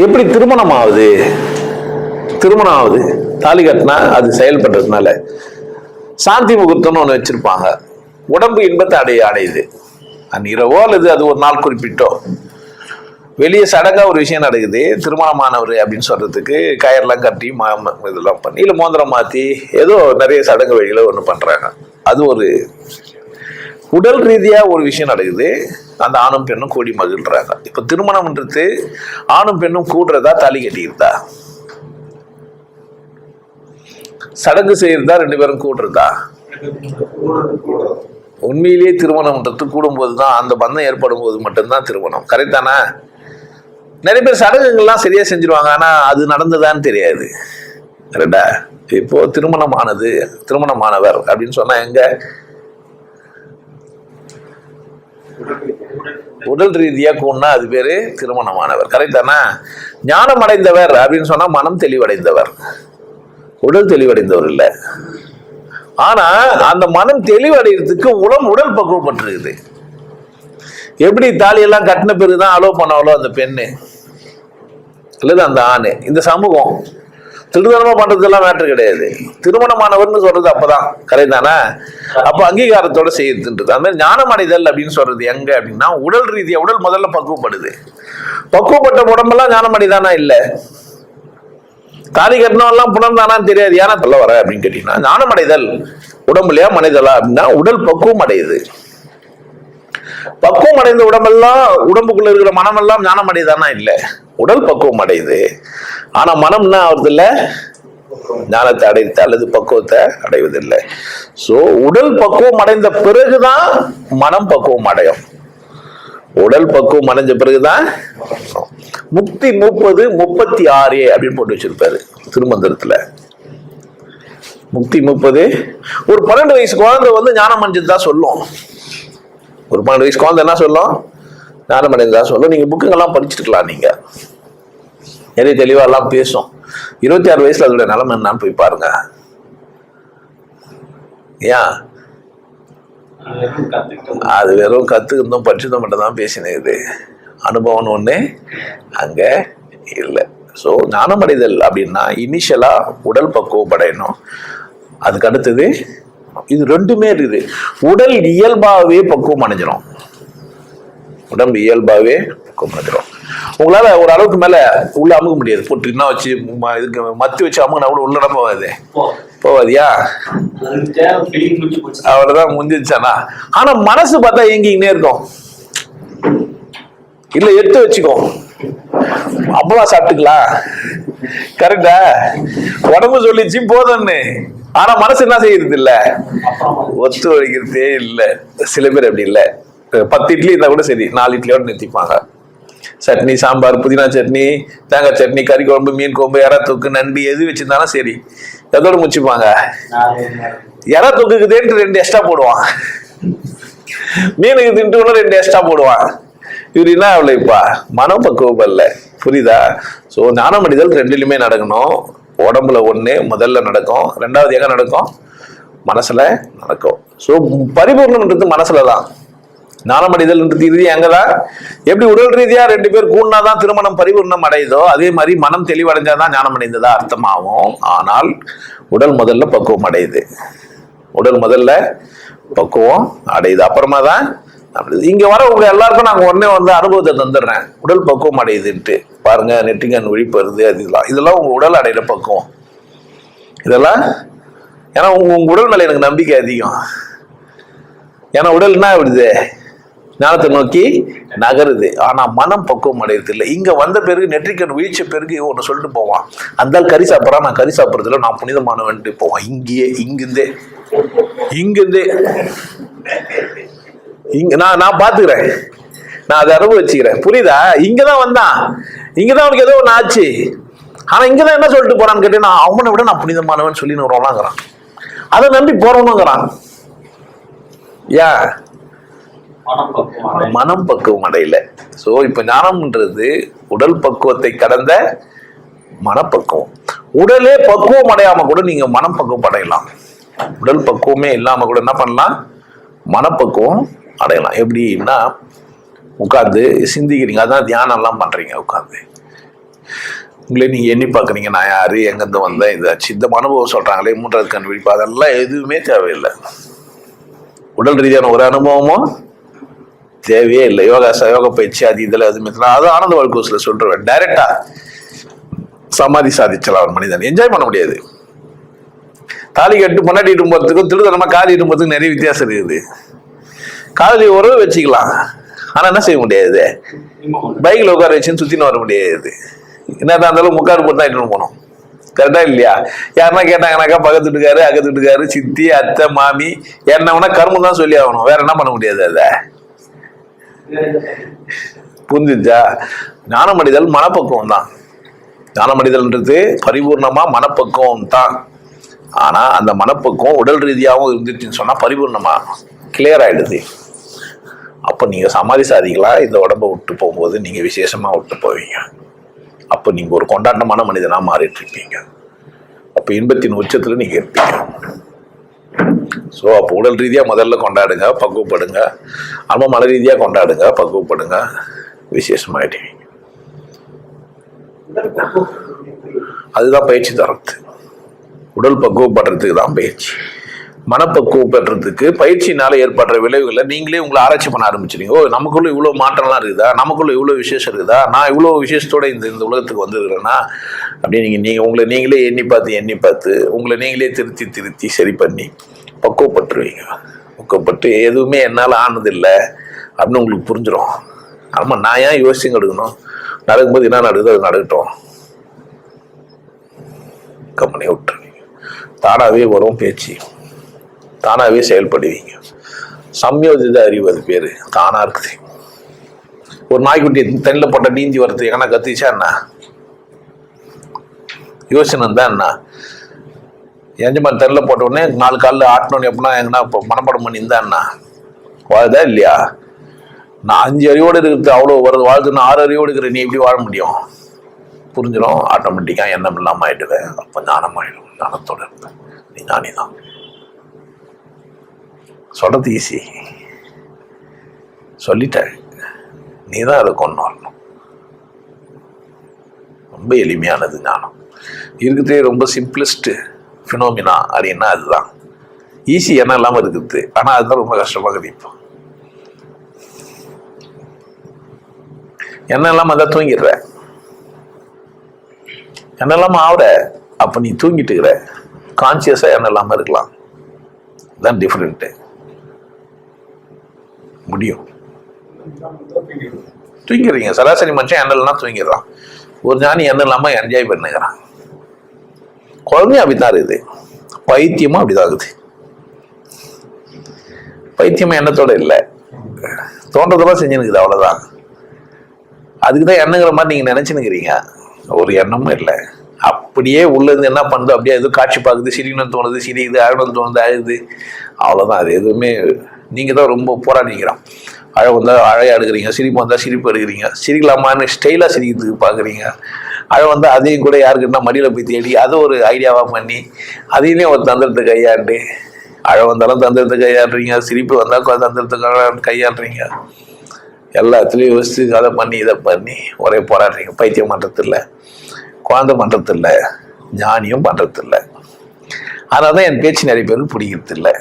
எப்படி திருமணம் ஆகுது? திருமணம் ஆகுது. தாலி கட்டினா அது செயல்படுறதுனால. சாந்தி முகூர்த்தம்னு ஒன்று வச்சிருப்பாங்க. உடம்பு இன்பத்தை அடைய அடையுது. இரவோ அல்லது அது ஒரு நாள் குறிப்பிட்டோ. வெளியே சடங்காக ஒரு விஷயம் நடக்குது. திருமணமானவர் அப்படின்னு சொல்கிறதுக்கு கயர்லாம் கட்டி மா- இதெல்லாம் பண்ணி இல்லை மோந்திரம் மாற்றி ஏதோ நிறைய சடங்கு வழிகளை ஒன்று பண்ணுறாங்க அது ஒரு உடல் ரீதியாக ஒரு விஷயம் நடக்குது. அந்த ஆணும் பெண்ணும் கூடி மகிழ்றாங்க. இப்போ திருமணம்ன்றது ஆணும் பெண்ணும் கூடுறதா தாலி கட்டிக்கிறதா சடங்கு செய்யறதா ரெண்டு பேரும் கூடுறதா? உண்மையிலேயே திருமணம்ன்றது கூடும்போது தான் அந்த பந்தம் ஏற்படும் போது மட்டும்தான் திருமணம். கரெக்டானா நிறைய பேர் சடங்குகள்லாம் சரியா செஞ்சிருவாங்க. ஆனா அது நடந்ததான்னு தெரியாது. ரெண்டா இப்போ திருமணமானது திருமணமானவர் அப்படின்னு சொன்னா எங்க? உடல் ரீதியா கூண்ணா அது பேரு திருமணமானவர். கரெக்டானா ஞானம் அடைந்தவர் அப்படின்னு சொன்னா மனம் தெளிவடைந்தவர். உடல் தெளிவடைந்தவர் இல்ல. ஆனா அந்த மனம் தெளிவடைகிறதுக்கு உடல் உடல் பக்குவப்பட்டிருக்குது எப்படி தாலியெல்லாம் கட்டின பிறகுதான் அலோவ் பண்ணாலோ அந்த பெண்ணு? அல்லது அந்த ஆணு? இந்த சமூகம். திருமணமா பண்றதெல்லாம் மேட்ரு கிடையாது. திருமணமானவர்னு சொல்றது அப்பதான் கரெக்ட் தானே? அப்ப அங்கீகாரத்தோட செய்யறதுன்றது. அந்த மாதிரி ஞானம் அடைதல் அப்படின்னு சொல்றது எங்க அப்படின்னா உடல் ரீதியா உடல் முதல்ல பக்குவப்படுது. பக்குவப்பட்ட உடம்பெல்லாம் ஞானம் அடைதானா? இல்ல. தாலி கட்டினவெல்லாம் புணர்ந்தானான்னு தெரியாது. ஏன்னா சொல்ல வர அப்படின்னு கேட்டீங்கன்னா ஞானம் அடைதல் உடம்புலையா மனிதலா அப்படின்னா உடல் பக்குவம் அடையுது. பக்குவம் அடைந்த உடம்பெல்லாம் உடம்புக்குள்ள இருக்கிற மனமெல்லாம் ஞானம் அடையுதானா? இல்ல. உடல் பக்குவம் அடையுது. ஆனா மனம் என்ன ஆகுறதில்ல ஞானத்தை அடைத்து அல்லது பக்குவத்தை அடைவதில்லை. சோ உடல் பக்குவம் அடைந்த பிறகுதான் மனம் பக்குவம் அடையும். உடல் பக்குவம் அடைஞ்ச பிறகுதான் முக்தி முப்பது முப்பத்தி ஆறு அப்படின்னு போட்டு வச்சிருப்பாரு திருமந்திரத்துல. முக்தி முப்பது. ஒரு பன்னெண்டு வயசு குழந்தை வந்து ஞானம் அடைஞ்சது தான் சொல்லும். ஒரு பன்னெண்டு வயசு குழந்தை என்ன சொல்லும்? ஞானம் அடைந்ததா சொல்லும். நீங்க புக்குங்கெல்லாம் படிச்சிருக்கலாம் நீங்க. நிறைய தெளிவாலாம் எல்லாம் பேசும். இருபத்தி ஆறு வயசுல அதோட நிலைமை என்னன்னு போய் பாருங்க. ஏன்? அது வெறும் கத்துக்கிறதும் பற்றிதம் மட்டும் தான் பேசினது அனுபவம்னு ஒன்று அங்கே இல்லை. ஸோ ஞானமடைதல் அப்படின்னா இனிஷியலாக உடல் பக்குவம் அடையணும். அதுக்கு அடுத்தது இது ரெண்டுமே இருக்குது. உடல் இயல்பாகவே பக்குவம் அடைஞ்சிரும். உடம்பு இயல்பாகவே பக்குவம் அடைஞ்சிரும். உங்களால ஒரு அளவுக்கு மேல உள்ள அமுக முடியாது. போட்டு என்ன வச்சு இதுக்கு மத்து வச்சு அமுகினா கூட உள்ள போகாது போவாதியா? அவ்வளவுதான் முடிஞ்சிருச்சானா ஆனா மனசு பார்த்தா எங்கிங்கன்னே இருக்கும். இல்ல எடுத்து வச்சுக்கோ. அப்பவா சாப்பிட்டுக்கலாம் கரெக்டா உடம்பு சொல்லிச்சு போதும்னு. ஆனா மனசு என்ன செய்யறது இல்ல. ஒத்து வழிக்கிறதே இல்ல. சில பேர் அப்படி இல்ல. பத்து இட்லி இருந்தா கூட சரி நாலு இட்லியோட நிறுத்திப்பாங்க. சட்னி சாம்பார் புதினா சட்னி தேங்காய் சட்னி கறி குழம்பு மீன் குழம்பு இறா தொக்கு நண்டு எது வச்சிருந்தாலும் சரி எதோட முடிச்சுப்பாங்க. இறா தொக்குக்குதேன்ட்டு ரெண்டு எக்ஸ்ட்ரா போடுவான். மீனுக்கு தின்ட்டு கூட ரெண்டு எக்ஸ்ட்ரா போடுவான். இவர் என்ன அவ்வளோப்பா மனப்பக்குவம் இல்ல புரியுதா? ஸோ ஞானமடிதல் ரெண்டுலையுமே நடக்கணும். உடம்புல ஒன்று முதல்ல நடக்கும். ரெண்டாவது எங்கே நடக்கும்? மனசில் நடக்கும். ஸோ பரிபூர்ணம்ன்றது மனசில் தான் ஞானமடைதல்ன்றது இறுதி அங்கதான் எப்படி உடல் ரீதியா ரெண்டு பேர் கூடினாதான் திருமணம் பரிபூர்ணம் அடையுதோ அதே மாதிரி மனம் தெளிவடைஞ்சாதான் ஞானம் அடைந்ததா அர்த்தமாகும். ஆனால் உடல் முதல்ல பக்குவம் அடையுது. உடல் முதல்ல பக்குவம் அடையுது. அப்புறமா தான் அப்படி இங்க வர உங்க எல்லாருக்கும் நாங்க உடனே வந்து அனுபவத்தை தந்துடுறேன். உடல் பக்குவம் அடையுதுன்ட்டு. பாருங்க நெட்டிங்கன் விழிப்பு வருது அது இதெல்லாம். இதெல்லாம் உங்க உடல் அடையிற பக்குவம். இதெல்லாம் ஏன்னா உங்க உங்க உடல் மேல எனக்கு நம்பிக்கை அதிகம். ஏன்னா உடல் என்ன விடுது ஞானத்தை நோக்கி நகருது. ஆனால் மனம் பக்குவம் அடையறதில்லை இங்கே வந்த பிறகு நெற்றிக்கண் வீழ்ச்ச பிறகு ஒன்று சொல்லிட்டு போவான். அந்த கறி சாப்பிட்றான் நான் கறி சாப்பிட்றதுல நான் புனிதமானவன்ட்டு போவான். இங்கேயே இங்கிருந்தே. இங்கிருந்தே. இங்க நான் நான் பார்த்துக்கிறேன் நான் அதை அனுபவிச்சுக்கிறேன். புரியுதா? இங்கதான் வந்தான். இங்கதான் அவனுக்கு ஏதோ ஒன்று ஆச்சு. ஆனா இங்கதான் என்ன சொல்லிட்டு போறான்னு கேட்டு நான் அவனை விட நான் புனிதமானவன் சொல்லி வருவாங்கிறான் அதை நம்பி போறவனுங்கிறான். ஏன் மனம் பக்குவம் அடையல. சோ இப்ப ஞானம்ன்றது உடல் பக்குவத்தை கடந்த மனப்பக்குவம். உடலே பக்குவம் அடையாம கூட நீங்க மனம் பக்குவம் அடையலாம். உடல் பக்குவமே இல்லாம கூட என்ன பண்ணலாம்? மனப்பக்குவம் அடையலாம். எப்படின்னா உட்காந்து சிந்திக்கிறீங்க. அதான் தியானம் எல்லாம் பண்றீங்க உட்காந்து உங்களே நீங்க எண்ணி பார்க்குறீங்க நான் யாரு எங்கேருந்து வந்தேன் இதாச்சு இந்த அனுபவம் சொல்றாங்களே மூன்றாவது கண்டுபிடிப்பு அதெல்லாம் எதுவுமே தேவையில்லை. உடல் ரீதியான ஒரு அனுபவமும் தேவையே இல்லை. யோகா ச- யோக பயிற்சி அது இதில் அது மித்தலாம் அது ஆனந்த வாழ்க்கோஸில் சொல்கிறேன் டைரெக்டாக சமாதி சாதிச்சலாம் ஒரு மனிதன். என்ஜாய் பண்ண முடியாது. தாலி கட்டு முன்னாடி இடும்போறதுக்கும் திருதனமா காலி போகிறதுக்கும் நிறைய வித்தியாசம் இருக்குது. காலி உறவு வச்சுக்கலாம். ஆனால் என்ன செய்ய முடியாது? பைக்கில் உட்கார வச்சுன்னு சுற்றின்னு வர முடியாது. என்னதான் இருந்தாலும் முக்காடு போட்டு தான் இட்டுன்னு போனோம் கரெக்டா இல்லையா? யாருன்னா கேட்டாங்கனாக்கா பக்கத்து வீட்டுக்காரு அக்கத்து வீட்டுக்காரு சித்தி அத்தை மாமி என்ன வேணா கரும்பு தான் சொல்லி ஆகணும் வேற என்ன பண்ண முடியாது அதை? புரிஞ்சுச்சா? ஞானமடைதல் மனப்பக்குவம் தான் ஞானமடைதல்ன்றது பரிபூர்ணமா மனப்பக்குவம் தான் ஆனா அந்த மனப்பக்குவம் உடல் ரீதியாகவும் இருந்துச்சுன்னு சொன்னா பரிபூர்ணமா கிளியர் ஆயிடுது. அப்போ நீங்க சமாதி சாதிக்கலாம் இந்த உடம்ப விட்டு போகும்போது நீங்க விசேஷமா விட்டு போவீங்க. அப்போ நீங்க ஒரு கொண்டாட்டமான மனிதனா மாறிட்டு இருப்பீங்க. அப்போ இன்பத்தின் உச்சத்துல நீங்க இருப்பீங்க. ஸோ அப்போ உடல் ரீதியாக முதல்ல கொண்டாடுங்க பக்குவப்படுங்க. அல்ம மன ரீதியாக கொண்டாடுங்க பக்குவப்படுங்க. விசேஷமாயிட்டீங்க அதுதான் பயிற்சி தரத்து. உடல் பக்குவப்படுறதுக்கு தான் பயிற்சி. மனப்பக்குவம் பெறதுக்கு பயிற்சினால ஏற்படுற விளைவுகளை நீங்களே உங்களை ஆராய்ச்சி பண்ண ஆரம்பிச்சிருங்க ஓ நமக்குள்ள இவ்வளோ மாற்றம்லாம் இருக்குதா? நமக்குள்ள இவ்வளோ விசேஷம் இருக்குதா? நான் இவ்வளோ விசேஷத்தோட இந்த இந்த உலகத்துக்கு வந்திருக்கிறேன்னா அப்படின்னு நீங்கள் நீங்கள் உங்களை நீங்களே எண்ணி பார்த்து எண்ணி பார்த்து உங்களை நீங்களே திருத்தி திருத்தி சரி பண்ணி பக்குவப்பட்டுருவீங்க. பக்குவப்பட்டு எதுவுமே என்னால் ஆனதில்லை அப்படின்னு உங்களுக்கு புரிஞ்சிடும் ஆமாம் நான் ஏன் யோசிச்சு எடுக்கணும் நடக்கும்போது என்ன நடக்குதோ அது நடக்கட்டும். கம்பெனியை விட்டுருவீங்க. தானாகவே வரும் பேச்சு. தானாகவே செயல்படுவீங்க. சம்யோஜித அறிவு அது பேர். தானாக இருக்குது. ஒரு நாய்க்குட்டி தண்ணியில் போட்ட நீந்தி வரது எங்கன்னா கத்திச்சா என்ன? யோசனை தான் என்ன? எஞ்சமான் தெருல போட்ட உடனே நாலு காலில் ஆட்டணும் எப்படின்னா எங்கன்னா இப்போ மனப்படம் பண்ணி இருந்தா என்ன? வாழுதா இல்லையா? நான் அஞ்சு அறிவோடு இருக்கிறது அவ்வளோ வருது. வாழ்த்துன்னு ஆறு அறிவோடு இருக்கிற நீ எப்படி வாழ முடியும்? புரிஞ்சிடும். ஆட்டோமேட்டிக்காக எண்ணம் இல்லாமல் ஆகிடுவேன் அப்போ ஞானமாயிடும். ஆயிடும் ஞானத்தோட இருப்பேன் நீ ஞானி தான் சொல்கிறது ஈஸி சொல்லிட்டேன். நீ தான் அதை கொண்டு வரணும். ரொம்ப எளிமையானது ஞானம். இருக்கிறதே ரொம்ப சிம்பிளஸ்ட்டு ஃபினோமினா அப்படின்னா அதுதான். ஈஸி என்ன இல்லாமல் இருக்குது. ஆனால் அதுதான் ரொம்ப கஷ்டமாக இப்போ. என்ன இல்லாமல் அதான் தூங்கிடுற. என்ன இல்லாமல் ஆகுற அப்போ நீ தூங்கிட்டு இருக்கிற. கான்சியஸாக என்ன இல்லாமல் இருக்கலாம். தான் டிஃப்ரெண்ட்டு முடியும். தூங்கிடுறீங்க சராசரி மனுஷன் எண்ணெல்லாம் தூங்கிடுறான். ஒரு ஞானி எண்ணெய் இல்லாமல் என்ஜாய் பண்ணுகிறான் குழந்தையும் அப்படித்தான் இருக்குது. பைத்தியமும் அப்படிதான் இருக்குது. பைத்தியமும் எண்ணத்தோட இல்லை. தோன்றதெல்லாம் செஞ்சுனுக்குது அவ்வளோதான் அதுக்கு தான் எண்ணங்கிற மாதிரி நீங்கள் நினச்சினுக்கிறீங்க. ஒரு எண்ணமும் இல்லை. அப்படியே உள்ளது என்ன பண்ணுது? அப்படியே எதுவும் காட்சி பார்க்குது. சிரிக்கணும்னு தோணுது சிரிக்குது அழகணும்னு தோணுது அழுது அவ்வளோதான் அது எதுவுமே நீங்கள் தான் ரொம்ப போராடிக்கிறான் அழகு வந்தால் அழகாக எடுக்கிறீங்க சிரிப்பு வந்தால் சிரிப்பு எடுக்கிறீங்க சிரிக்கலாமான்னு ஸ்டைலாக சிரிக்கிறதுக்கு பார்க்குறீங்க. அழகு வந்தால் அதையும் கூட யாருக்குன்னா மடியில் போய் தேடி அதை ஒரு ஐடியாவாக பண்ணி அதையுமே ஒரு தந்திரத்தை கையாண்டு அழகு வந்தாலும் தந்திரத்தை கையாடுறீங்க சிரிப்பு வந்தால் தந்திரத்தை கையாடுறீங்க எல்லாத்துலேயும் யோசித்து அதை பண்ணி இதை பண்ணி ஒரே போராடுறீங்க. பைத்தியம் பண்ணுறதில்ல குழந்தை பண்ணுறதில்ல ஞானியும் பண்ணுறதில்ல அதனால தான் என் பேச்சு நிறைய பேருக்கு பிடிக்கிறதில்லை.